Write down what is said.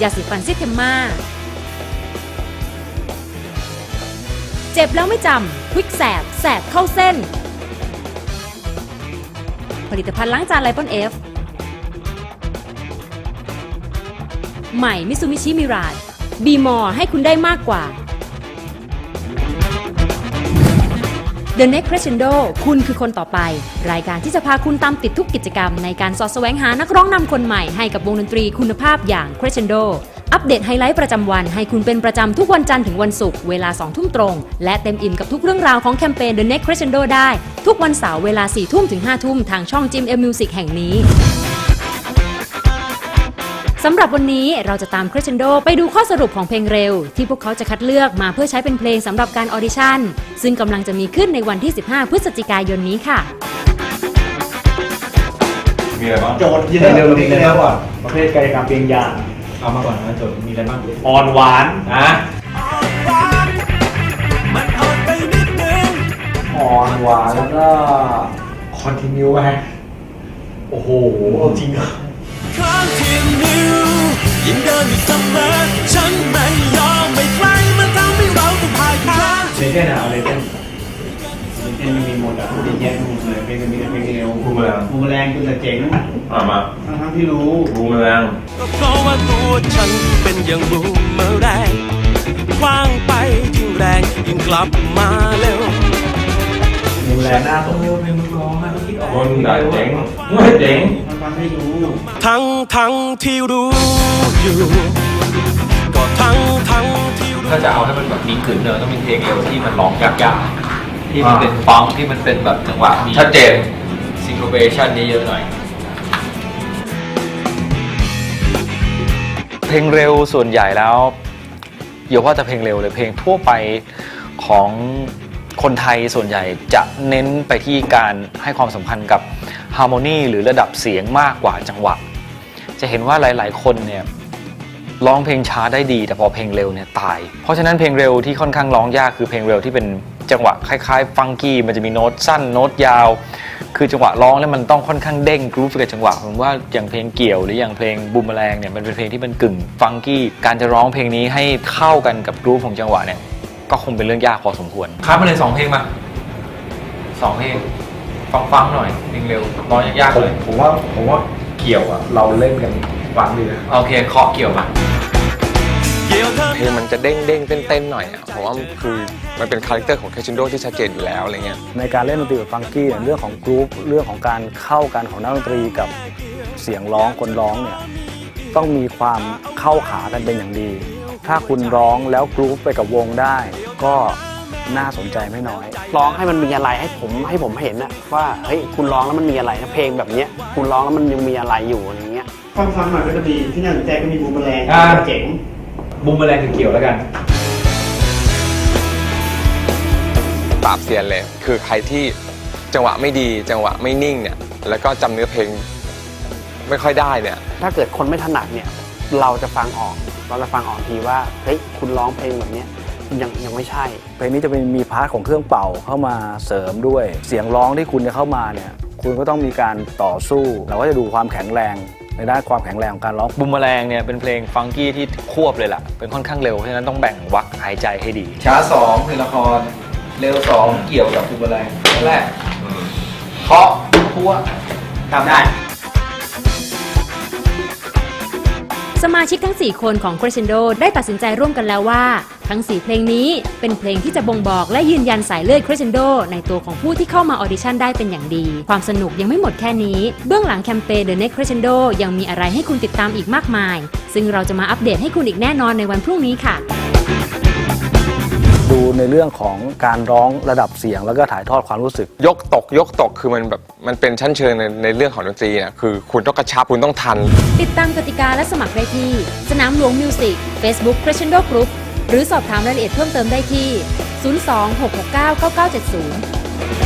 ยาสีฟันซิเทมมาเจ็บแล้วไม่จำควิกแสบ แสบเข้าเส้น ผลิตภัณฑ์ล้างจานไลปอนเอฟ ใหม่มิซูมิชิมิรา e บีมอให้คุณได้มากกว่า The Next Crescendo คุณคือคนต่อไป รายการที่จะพาคุณตามติดทุกกิจกรรมในการสอดแสวงหานักร้องนำคนใหม่ให้กับวงดนตรีคุณภาพอย่าง Crescendo อัปเดตไฮไลท์ประจำวันให้คุณเป็นประจำทุกวันจันทร์ถึงวันศุกร์เวลา 2 ทุ่มตรง และเต็มอิ่มกับทุกเรื่องราวของแคมเปญ The Next Crescendo ได้ ทุกวันเสาร์เวลา 4 ทุ่มถึง 5 ทุ่มทางช่อง Jim M Music แห่งนี้ สำหรับวันนี้เราจะตาม Crescendo ไปดูข้อสรุปของเพลงเร็ว ที่พวกเขาจะคัดเลือกมาเพื่อใช้เป็นเพลงสำหรับการออดิชั่น ซึ่งกำลังจะมีขึ้นในวันที่ 15 พฤศจิกายนนี้ค่ะ มีอะไรบ้างโจทย์ยินดีเร็วนี้เลยก่อนประเภทกายกรรมเพียงอย่างเอามาก่อนนะโจทย์มีอะไรบ้างอ่อนหวานอะอ่อนหวานแล้วก็คอนติเนียไปโอ้โหจริงเหรอ Continue ยิ่งเดินอยู่เสมอฉันไม่ยอมไม่ใครมันทำให้เราต้องพ่ายแพ้เลเต้นอะเอาเลเต้นเลเต้นมันมีหมดอะพูดแยกหมดเลยเพลงมีแต่เพลงเร็วบูมแมลงบูมแรงคุณแต่เจ๋งอ่ามาทั้งๆที่รู้บูมแมลงก็เพราะว่าตัวฉันเป็นอย่างบูมเมอแรงคว้างไปยิ่งแรงยิ่งกลับมาเร็วมีแรงหน้าตรงเร็วเพลงมึงร้องให้เขาคิดออก คนด่าเจ๋งไม่เจ๋งทั้งๆที่รู้ทั้งทั้งที่รู้อยู่ก็ทั้งทั้งที่รู้ถ้าจะเอาให้มันแบบมีกลิ่นเนอะต้องเป็นเพลงเร็วที่มันร้องยากๆที่มันเป็นฟังก์ที่มันเป็นแบบจังหวะมีชัดเจนซิงโครเบชันเยอะๆหน่อย เพลงเร็วส่วนใหญ่แล้วอย่าว่าแต่เพลงเร็วเลยเพลงทั่วไปของ คนไทยส่วนใหญ่จะเน้นไปที่การให้ความสำคัญกับฮาร์โมนีหรือระดับเสียงมากกว่าจังหวะ จะเห็นว่าหลาย ๆ คนเนี่ยร้องเพลงช้าได้ดี แต่พอเพลงเร็วเนี่ยตาย เพราะฉะนั้นเพลงเร็วที่ค่อนข้างร้องยากคือเพลงเร็วที่เป็นจังหวะคล้ายๆ ฟังกี้มันจะมีโน้ตสั้นโน้ตยาว คือจังหวะร้องแล้วมันต้องค่อนข้างเด้งกรูฟกับจังหวะผมว่าอย่างเพลงเกี่ยวหรืออย่างเพลงบูมแมลงเนี่ยมันเป็นเพลงที่มันกึ่งฟังกี้การจะร้องเพลงนี้ให้เข้ากันกับกรูฟของจังหวะเนี่ย ก็คงเป็นเรื่องยากพอสมควร ครับมาเลยสองเพลงมาสองเพลงฟังฟังๆหน่อยเพลงเร็วร้องยากผๆมเลยผมว่าผมว่าเกี่ยวอะเราเล่นกันฟังดีนะโอเคเคาะเกี่ยวมาเกี่ยวเธอเพลงมันจะเด้งเด้งเต้นเต้นๆหน่อยอะเพราะว่ามันคือมันเป็นคาแรคเตอร์ของ Crescendo ที่ชัดเจนอยู่แล้วอะไรเงี้ย ในการเล่นดนตรีแบบฟังกี้เนี่ยเรื่องของกรุ๊ปเรื่องของการเข้ากันของนักดนตรีกับเสียงร้องคนร้องเนี่ยต้องมีความเข้าขากันเป็นอย่างดี ถ้าคุณร้องแล้วกรุ๊ปไปกับวงได้ ก็น่าสนใจไม่น้อย ร้องให้มันมีอะไรให้ผมให้ผมเห็นอะว่าเฮ้ยคุณร้องแล้วมันมีอะไรนะเพลงแบบเนี้ยคุณร้องแล้วมันยังมีอะไรอยู่อะไรเงี้ยฟังฟังๆหน่อยก็จะมีที่น่าสนใจก็มีบูมแรงอ่า เจ๋งบูมแมลงกับเกี่ยวแล้วกัน ปราบเซียนเลย คือใครที่จังหวะไม่ดีจังหวะไม่นิ่งเนี่ย แล้วก็จำเนื้อเพลงไม่ค่อยได้เนี่ย ถ้าเกิดคนไม่ถนัดเนี่ย เราจะฟังออก เราจะฟังออกทีว่าเฮ้ยคุณร้องเพลงแบบเนี้ยยังยังไม่ใช่ เพลงนี้จะเป็นมีพาร์ทของเครื่องเป่าเข้ามาเสริมด้วย เสียงร้องที่คุณจะเข้ามาเนี่ยคุณก็ต้องมีการต่อสู้ เราก็จะดูความแข็งแรงในด้านความแข็งแรงของการร้องบูมแมลงเนี่ยเป็นเพลงฟังกี้ที่ควบเลยล่ะ เป็นค่อนข้างเร็วเพราะฉะนั้นต้องแบ่งวักหายใจให้ดี ช้าสองเพลงละคร เร็วสองเกี่ยวกับบูมแมลงแรกเคาะพัวทำได้ สมาชิกทั้ง 4 คนของ Crescendo ได้ตัดสินใจร่วมกันแล้วว่า ทั้ง 4 เพลงนี้เป็นเพลงที่จะบ่งบอกและยืนยันสายเลือด Crescendo ในตัวของผู้ที่เข้ามาออดิชั่นได้เป็นอย่างดี ความสนุกยังไม่หมดแค่นี้ เบื้องหลังแคมเปญ The Next Crescendo ยังมีอะไรให้คุณติดตามอีกมากมาย ซึ่งเราจะมาอัปเดตให้คุณอีกแน่นอนในวันพรุ่งนี้ค่ะ ดูในเรื่องของการร้องระดับเสียง แล้วก็ถ่ายทอดความรู้สึก ยกตกยกตกคือมันแบบมันเป็นชั้นเชิงในในเรื่องของดนตรีนะคือคุณต้องกระชับคุณต้องทัน ติดตามกติกาและสมัครได้ที่ สนามหลวงมิวสิก Facebook Crescendo Group หรือสอบถามรายละเอียดเพิ่มเติมได้ที่ 026699970